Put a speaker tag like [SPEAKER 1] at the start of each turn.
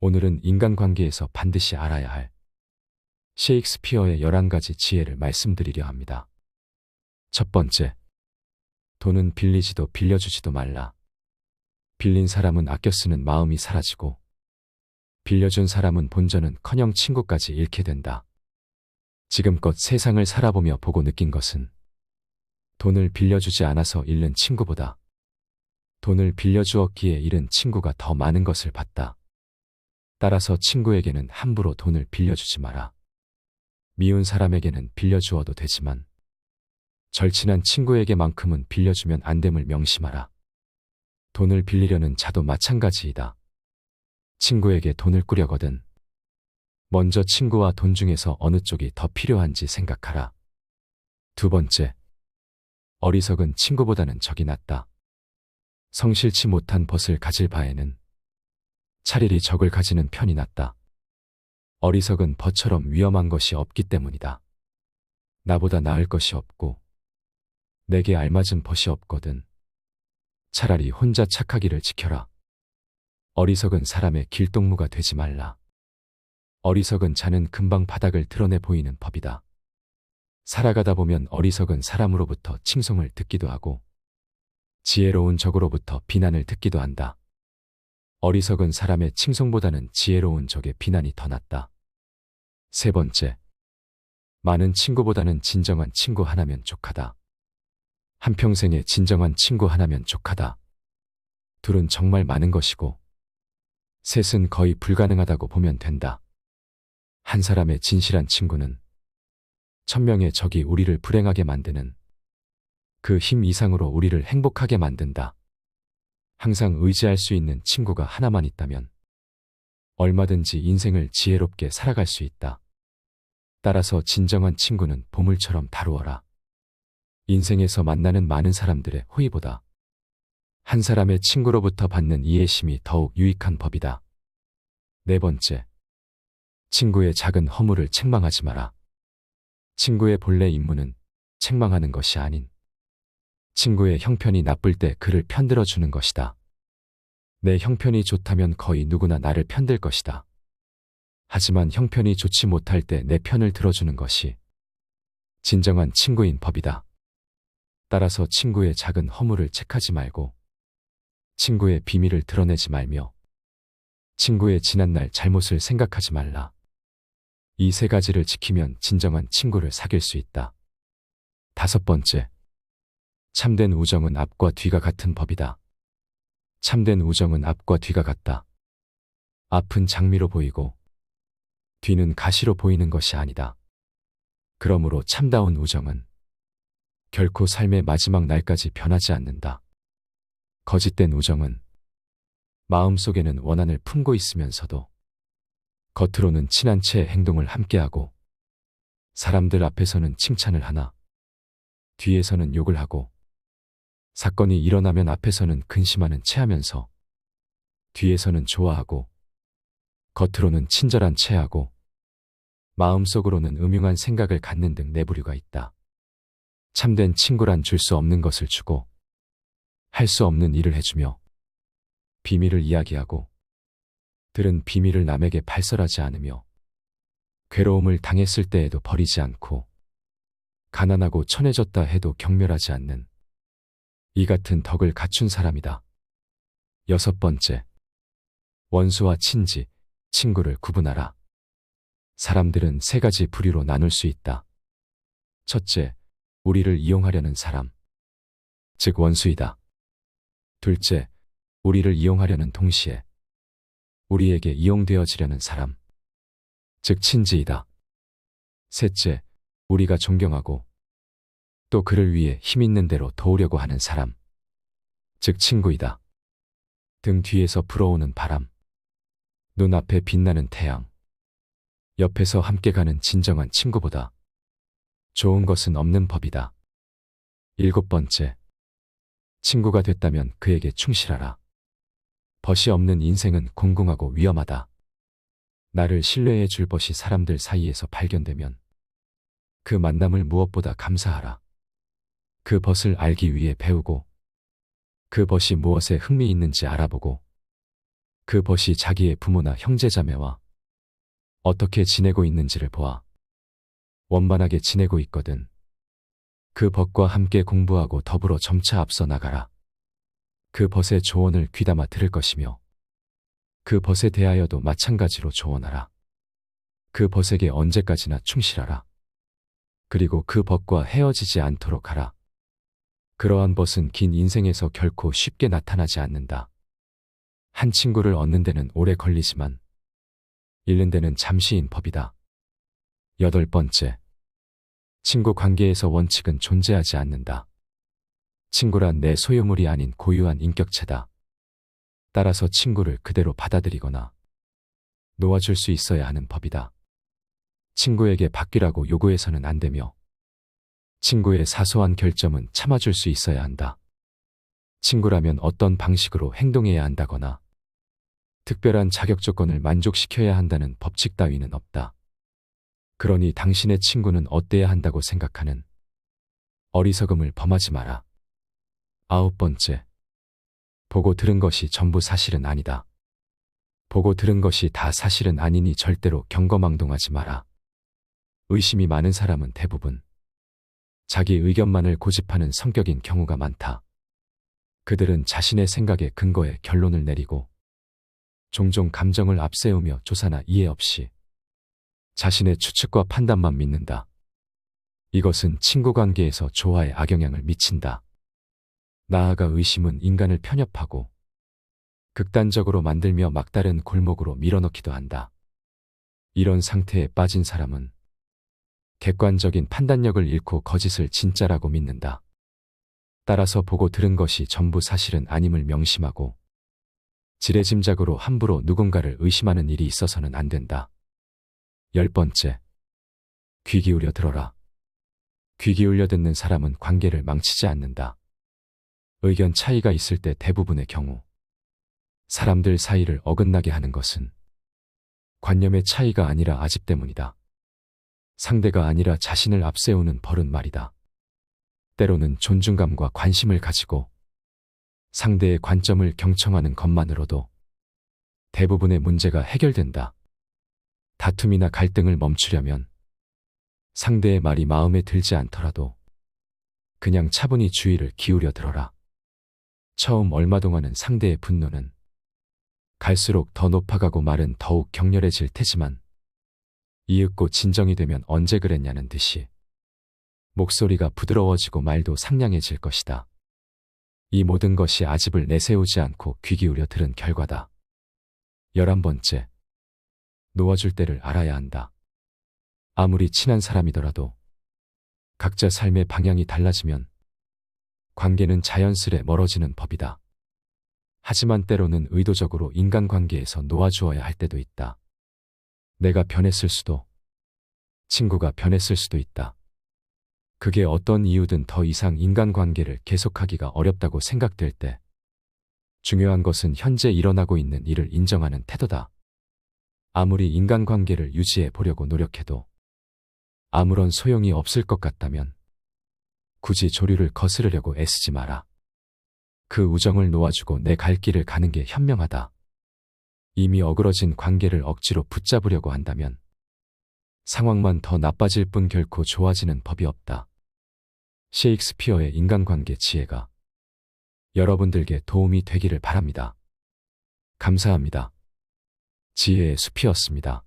[SPEAKER 1] 오늘은 인간관계에서 반드시 알아야 할 셰익스피어의 11가지 지혜를 말씀드리려 합니다. 첫 번째, 돈은 빌리지도 빌려주지도 말라. 빌린 사람은 아껴 쓰는 마음이 사라지고, 빌려준 사람은 본전은 커녕 친구까지 잃게 된다. 지금껏 세상을 살아보며 보고 느낀 것은 돈을 빌려주지 않아서 잃는 친구보다 돈을 빌려주었기에 잃은 친구가 더 많은 것을 봤다. 따라서 친구에게는 함부로 돈을 빌려주지 마라. 미운 사람에게는 빌려주어도 되지만 절친한 친구에게만큼은 빌려주면 안 됨을 명심하라. 돈을 빌리려는 자도 마찬가지이다. 친구에게 돈을 꾸려거든 먼저 친구와 돈 중에서 어느 쪽이 더 필요한지 생각하라. 두 번째, 어리석은 친구보다는 적이 낫다. 성실치 못한 벗을 가질 바에는 차라리 적을 가지는 편이 낫다. 어리석은 벗처럼 위험한 것이 없기 때문이다. 나보다 나을 것이 없고 내게 알맞은 벗이 없거든. 차라리 혼자 착하기를 지켜라. 어리석은 사람의 길동무가 되지 말라. 어리석은 자는 금방 바닥을 드러내 보이는 법이다. 살아가다 보면 어리석은 사람으로부터 칭송을 듣기도 하고 지혜로운 적으로부터 비난을 듣기도 한다. 어리석은 사람의 칭송보다는 지혜로운 적의 비난이 더 낫다. 세 번째, 많은 친구보다는 진정한 친구 하나면 족하다. 한평생에 진정한 친구 하나면 족하다. 둘은 정말 많은 것이고, 셋은 거의 불가능하다고 보면 된다. 한 사람의 진실한 친구는 천명의 적이 우리를 불행하게 만드는 그 힘 이상으로 우리를 행복하게 만든다. 항상 의지할 수 있는 친구가 하나만 있다면 얼마든지 인생을 지혜롭게 살아갈 수 있다. 따라서 진정한 친구는 보물처럼 다루어라. 인생에서 만나는 많은 사람들의 호의보다 한 사람의 친구로부터 받는 이해심이 더욱 유익한 법이다. 네 번째, 친구의 작은 허물을 책망하지 마라. 친구의 본래 임무는 책망하는 것이 아닌 친구의 형편이 나쁠 때 그를 편들어 주는 것이다. 내 형편이 좋다면 거의 누구나 나를 편들 것이다. 하지만 형편이 좋지 못할 때 내 편을 들어주는 것이 진정한 친구인 법이다. 따라서 친구의 작은 허물을 책하지 말고 친구의 비밀을 드러내지 말며 친구의 지난날 잘못을 생각하지 말라. 이 세 가지를 지키면 진정한 친구를 사귈 수 있다. 다섯 번째. 참된 우정은 앞과 뒤가 같은 법이다. 참된 우정은 앞과 뒤가 같다. 앞은 장미로 보이고 뒤는 가시로 보이는 것이 아니다. 그러므로 참다운 우정은 결코 삶의 마지막 날까지 변하지 않는다. 거짓된 우정은 마음속에는 원한을 품고 있으면서도 겉으로는 친한 채 행동을 함께하고 사람들 앞에서는 칭찬을 하나 뒤에서는 욕을 하고 사건이 일어나면 앞에서는 근심하는 채 하면서 뒤에서는 좋아하고 겉으로는 친절한 채 하고 마음속으로는 음흉한 생각을 갖는 등 내부류가 있다. 참된 친구란 줄 수 없는 것을 주고 할 수 없는 일을 해주며 비밀을 이야기하고 들은 비밀을 남에게 발설하지 않으며 괴로움을 당했을 때에도 버리지 않고 가난하고 천해졌다 해도 경멸하지 않는 이 같은 덕을 갖춘 사람이다. 여섯 번째. 원수와 친지, 친구를 구분하라. 사람들은 세 가지 부류로 나눌 수 있다. 첫째, 우리를 이용하려는 사람. 즉 원수이다. 둘째, 우리를 이용하려는 동시에 우리에게 이용되어지려는 사람. 즉 친지이다. 셋째, 우리가 존경하고 또 그를 위해 힘 있는 대로 도우려고 하는 사람. 즉 친구이다. 등 뒤에서 불어오는 바람. 눈앞에 빛나는 태양. 옆에서 함께 가는 진정한 친구보다 좋은 것은 없는 법이다. 일곱 번째. 친구가 됐다면 그에게 충실하라. 벗이 없는 인생은 공공하고 위험하다. 나를 신뢰해 줄 벗이 사람들 사이에서 발견되면 그 만남을 무엇보다 감사하라. 그 벗을 알기 위해 배우고 그 벗이 무엇에 흥미 있는지 알아보고 그 벗이 자기의 부모나 형제자매와 어떻게 지내고 있는지를 보아 원만하게 지내고 있거든. 그 벗과 함께 공부하고 더불어 점차 앞서 나가라. 그 벗의 조언을 귀담아 들을 것이며 그 벗에 대하여도 마찬가지로 조언하라. 그 벗에게 언제까지나 충실하라. 그리고 그 벗과 헤어지지 않도록 하라. 그러한 벗은 긴 인생에서 결코 쉽게 나타나지 않는다. 한 친구를 얻는 데는 오래 걸리지만 잃는 데는 잠시인 법이다. 여덟 번째. 친구 관계에서 원칙은 존재하지 않는다. 친구란 내 소유물이 아닌 고유한 인격체다. 따라서 친구를 그대로 받아들이거나 놓아줄 수 있어야 하는 법이다. 친구에게 바뀌라고 요구해서는 안 되며 친구의 사소한 결점은 참아줄 수 있어야 한다. 친구라면 어떤 방식으로 행동해야 한다거나 특별한 자격 조건을 만족시켜야 한다는 법칙 따위는 없다. 그러니 당신의 친구는 어때야 한다고 생각하는 어리석음을 범하지 마라. 아홉 번째. 보고 들은 것이 전부 사실은 아니다. 보고 들은 것이 다 사실은 아니니 절대로 경거망동하지 마라. 의심이 많은 사람은 대부분 자기 의견만을 고집하는 성격인 경우가 많다. 그들은 자신의 생각에 근거해 결론을 내리고 종종 감정을 앞세우며 조사나 이해 없이 자신의 추측과 판단만 믿는다. 이것은 친구 관계에서 조화에 악영향을 미친다. 나아가 의심은 인간을 편협하고 극단적으로 만들며 막다른 골목으로 밀어넣기도 한다. 이런 상태에 빠진 사람은 객관적인 판단력을 잃고 거짓을 진짜라고 믿는다. 따라서 보고 들은 것이 전부 사실은 아님을 명심하고 지레짐작으로 함부로 누군가를 의심하는 일이 있어서는 안 된다. 열 번째. 귀 기울여 들어라. 귀 기울여 듣는 사람은 관계를 망치지 않는다. 의견 차이가 있을 때 대부분의 경우 사람들 사이를 어긋나게 하는 것은 관념의 차이가 아니라 아집 때문이다. 상대가 아니라 자신을 앞세우는 버릇 말이다. 때로는 존중감과 관심을 가지고 상대의 관점을 경청하는 것만으로도 대부분의 문제가 해결된다. 다툼이나 갈등을 멈추려면 상대의 말이 마음에 들지 않더라도 그냥 차분히 주의를 기울여 들어라. 처음 얼마 동안은 상대의 분노는 갈수록 더 높아가고 말은 더욱 격렬해질 테지만 이윽고 진정이 되면 언제 그랬냐는 듯이 목소리가 부드러워지고 말도 상냥해질 것이다. 이 모든 것이 아집을 내세우지 않고 귀 기울여 들은 결과다. 열한 번째. 놓아줄 때를 알아야 한다. 아무리 친한 사람이더라도 각자 삶의 방향이 달라지면 관계는 자연스레 멀어지는 법이다. 하지만 때로는 의도적으로 인간관계에서 놓아주어야 할 때도 있다. 내가 변했을 수도, 친구가 변했을 수도 있다. 그게 어떤 이유든 더 이상 인간관계를 계속하기가 어렵다고 생각될 때, 중요한 것은 현재 일어나고 있는 일을 인정하는 태도다. 아무리 인간관계를 유지해 보려고 노력해도 아무런 소용이 없을 것 같다면 굳이 조류를 거스르려고 애쓰지 마라. 그 우정을 놓아주고 내 갈 길을 가는 게 현명하다. 이미 어그러진 관계를 억지로 붙잡으려고 한다면 상황만 더 나빠질 뿐 결코 좋아지는 법이 없다. 셰익스피어의 인간관계 지혜가 여러분들께 도움이 되기를 바랍니다. 감사합니다. 지혜의 숲이었습니다.